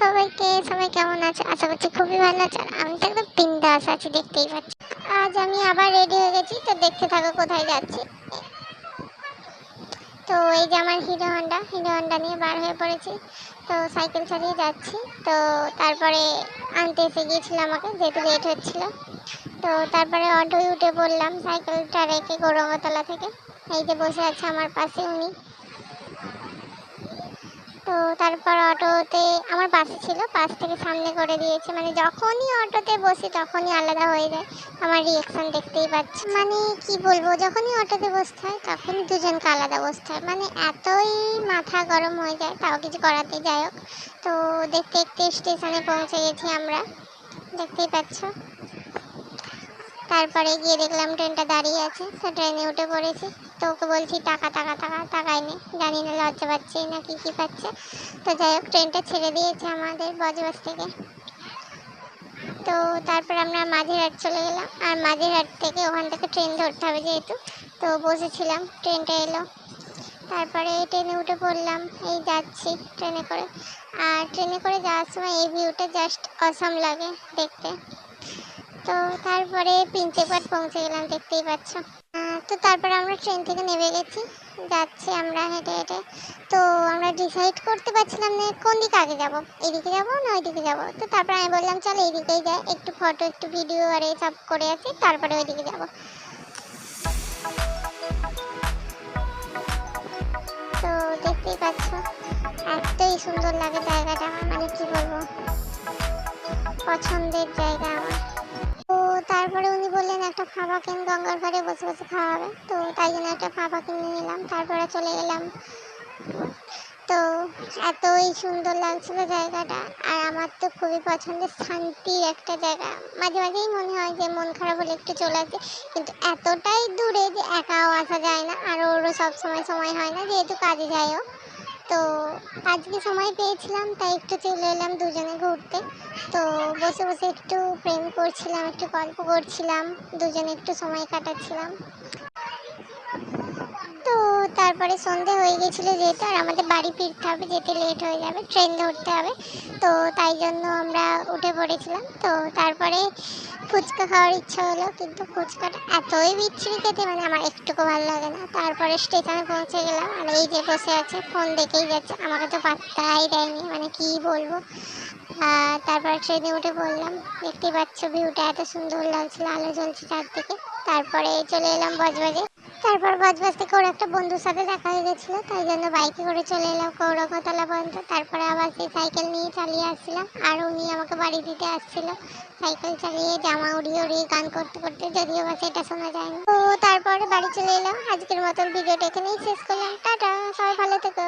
সবাইকে, সবাই কেমন আছে? আশা করছি খুবই ভালো আছে। আর আমি তো একদম বিন্দাস আছি, দেখতেই পাচ্ছি। আজ আমি আবার রেডি হয়ে গেছি, তো দেখতে থাকো কোথায় যাচ্ছি। তো এই যে আমার হিরো হন্ডা হিরো হন্ডা নিয়ে বার হয়ে পড়েছি। তো সাইকেল চালিয়ে যাচ্ছি। তো তারপরে আনতে এসে গিয়েছিল আমাকে, যেহেতু লেট হচ্ছিল। তো তারপরে অটোয় উঠে পড়লাম, সাইকেলটা রেখে গৌরঙ্গতলা থেকে। এই যে বসে আছে আমার পাশে উনি। তো তারপর অটোতে আমার পাশে ছিল পাশ থেকে সামনে করে দিয়েছে। মানে যখনই অটোতে বসি তখনই আলাদা হয়ে যায়। আমার রিয়াকশন দেখতেই পাচ্ছি। মানে কি বলব, যখনই অটোতে বসতে হয় তখনই দুজনকে আলাদা বসতে হয়। মানে এতই মাথা গরম হয়ে যায়, তাও কিছু করাতে যাই হোক। তো দেখতে দেখতে স্টেশনে পৌঁছে গেছি আমরা। দেখতেই পাচ্ছ? তারপরে গিয়ে দেখলাম ট্রেনটা দাঁড়িয়ে আছে, তো ট্রেনে উঠে পড়েছি। তো ওকে বলছি, টাকা টাকা টাকা নেই জানি না লজ্জা পাচ্ছে না কী কী পাচ্ছে। তো যাই হোক, ট্রেনটা ছেড়ে দিয়েছে আমাদের বজবাস থেকে। তো তারপর আমরা মাঝেরহাট চলে গেলাম। আর মাঝেরহাট থেকে ওখান থেকে ট্রেন ধরতে হবে যেহেতু, তো বসেছিলাম, ট্রেনটা এলো। তারপরে ট্রেনে উঠে পড়লাম, এই যাচ্ছি ট্রেনে করে। আর ট্রেনে করে যাওয়ার সময় এই ভিউটা জাস্ট অসম লাগে দেখতে। তো তারপরে প্রিন্সেপাট পৌঁছে গেলাম, দেখতেই পাচ্ছ। তো তারপরে আমরা ট্রেন থেকে নেমে গেছি। যাচ্ছি আমরা হেঁটে হেঁটে। তো আমরা ডিসাইড করতে পারছিলাম না কোন দিকে আগে যাব, এদিকে যাব না ওইদিকে যাব। তো তারপরে আমি বললাম, চল এইদিকেই যাই। একটু ফটো একটু ভিডিও আর এইসব করে আছি তারপরে ওইদিকে যাব। তো দেখতেই পাচ্ছ, এতই সুন্দর লাগে জায়গাটা। মানে কি বলব? পছন্দের জায়গা। একটা ফাঁপা কিন গঙ্গার ঘাটে বসে বসে খাওয়া হবে তো তাই জন্য একটা ফাঁপা কিনে নিলাম, তারপরে চলে গেলাম তো এতই সুন্দর লাগছিল জায়গাটা, আর আমার তো খুবই পছন্দের শান্তির একটা জায়গা। মাঝে মাঝেই মনে হয় যে মন খারাপ হলে একটু চলে আসে, কিন্তু এতটাই দূরে যে একাও আসা যায় না, আর ওরও সব সময় সময় হয় না, যেহেতু কাজে যায়ও তো আজকে সময় পেয়েছিলাম, তাই একটু চলে এলাম দুজনে ঘুরতে। তো বসে বসে একটু প্রেম করছিলাম, একটু গল্প করছিলাম, দুজনে একটু সময় কাটাচ্ছিলাম। তো তারপরে সন্ধে হয়ে গেছিল যেহেতু, আর আমাদের বাড়ি ফিরতে হবে, যেতে লেট হয়ে যাবে ট্রেন ধরতে হবে। তো তাই জন্য আমরা উঠে পড়েছিলাম। তো তারপরে ফুচকা খাওয়ার ইচ্ছা হলো, কিন্তু ফুচকাটা এতই বিচ্ছিরি খেতে মানে আমার একটুকু ভালো লাগে না। তারপরে স্টেশনে পৌঁছে গেলাম, আর এই যে বসে আছে ফোন দেখেই যাচ্ছে। আমাকে তো পাত্তাই দেয়নি মানে কি বলব? তারপর ট্রেনে উঠে পড়লাম। দেখতে পাচ্ছ ভিউটা এত সুন্দর লাগছিল, আলো জ্বলছে চারদিকে। তারপরে চলে এলাম বজবাজে। তারপর বজবাজ থেকে ওর একটা বন্ধুর সাথে দেখা হয়ে গেছিল, তাই জন্য বাইকে করে চলে এলাম কৌরকতলা পর্যন্ত। তারপরে আবার সেই সাইকেল নিয়ে চালিয়ে আসছিলাম। আর উনি আমাকে বাড়ি দিতে আসছিল। সাইকেল চালিয়ে জামা উড়িয়ে উড়িয়ে গান করতে করতে যদিও বা সেটা শোনা যায়নি। তো তারপরে বাড়ি চলে এলাম। আজকের মতন ভিডিওটা এখানেই শেষ করলাম। টাটা, সবাই ভালো থেকো।